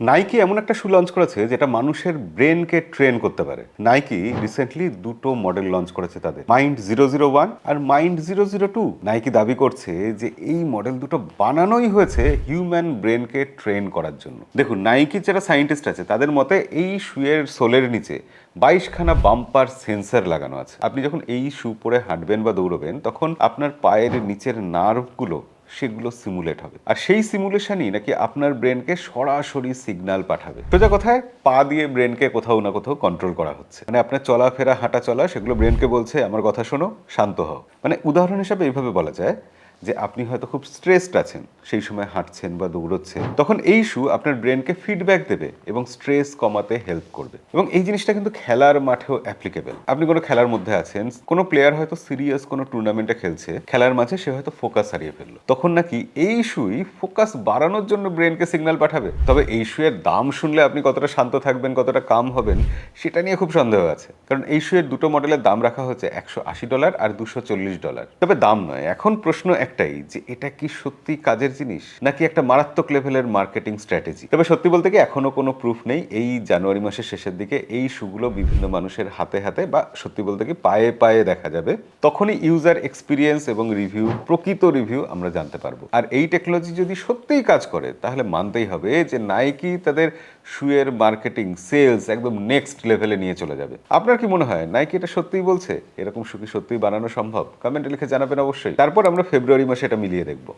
Nike এমন একটা শু launch করেছে যেটা মানুষের ব্রেনকে ট্রেন করতে পারে। নাইকি রিসেন্টলি দুটো মডেল লঞ্চ করেছে তাদের। মাইন্ড জিরো জিরো ওয়ান আর mind zero zero two Nike দাবি করছে যে এই মডেল দুটো বানানোই হয়েছে হিউম্যান ব্রেনকে ট্রেন করার জন্য। দেখুন নাইকি যারা সায়েন্টিস্ট আছে, তাদের মতে এই শুয়ের সোলের নিচে বাইশখানা বাম্পার সেন্সর লাগানো আছে। আপনি যখন এই শু পরে হাঁটবেন বা দৌড়বেন, তখন আপনার পায়ের নিচের নার্ভগুলো সেগুলো সিমুলেট হবে। আর সেই সিমুলেশনই নাকি আপনার ব্রেনকে সরাসরি সিগনাল পাঠাবে। সোজা কথায় পা দিয়ে ব্রেনকে কোথাও না কোথাও কন্ট্রোল করা হচ্ছে। মানে আপনার চলাফেরা হাঁটা চলা সেগুলো ব্রেনকে বলছে, আমার কথা শোনো, শান্ত হও। মানে উদাহরণ হিসাবে এইভাবে বলা যায় যে আপনি হয়তো খুব স্ট্রেসড আছেন। সেই সময় হাঁটছেন বা দৌড়চ্ছেন, তখন এই শু আপনার ব্রেনকে ফিডব্যাক দেবে এবং স্ট্রেস কমাতে হেল্প করবে। এবং এই জিনিসটা কিন্তু খেলার মাঠেও অ্যাপ্লিকেবল আপনি কোনো খেলার মধ্যে আছেন, কোনো প্লেয়ার হয়তো সিরিয়াস কোনো টুর্নামেন্টে খেলছে, খেলার মাঝে সে হয়তো ফোকাস হারিয়ে ফেলল। তখন নাকি এই শুই ফোকাস বাড়ানোর জন্য ব্রেনকে সিগন্যাল পাঠাবে? তবে এই শুয়ের দাম শুনলে আপনি কতটা শান্ত থাকবেন, কতটা কাম হবেন, সেটা নিয়ে খুব সন্দেহ আছে। কারণ এই শুয়ের দুটো মডেলের দাম রাখা হচ্ছে একশো আশি ডলার আর দুশো চল্লিশ ডলার তবে দাম নয়, এখন প্রশ্ন একটাই যে এটা কি সত্যি কাজের জিনিস, নাকি একটা মারাত্মক লেভেলের মার্কেটিং স্ট্র্যাটেজি? তবে সত্যি বলতে কি এখনও কোনো প্রুফ নেই এই জানুয়ারি মাসের শেষের দিকে এই শুগুলো বিভিন্ন মানুষের হাতে হাতে বা সত্যি বলতে কি পায়ে পায়ে দেখা যাবে, তখনই ইউজার এক্সপিরিয়েন্স এবং রিভিউ প্রকৃত রিভিউ আমরা জানতে পারব। আর এই টেকনোলজি যদি সত্যিই কাজ করে, তাহলে মানতেই হবে যে নাইকি তাদের শুয়ের মার্কেটিং সেলস একদম নেক্সট লেভেলে নিয়ে চলে যাবে। আপনার কি মনে হয় নাইকি এটা সত্যিই বলছে? এরকম কি সত্যিই বানানো সম্ভব? কমেন্টে লিখে জানাবেন অবশ্যই। তারপর আমরা ফেব্রুয়ারি মাসে এটা মিলিয়ে দেখব।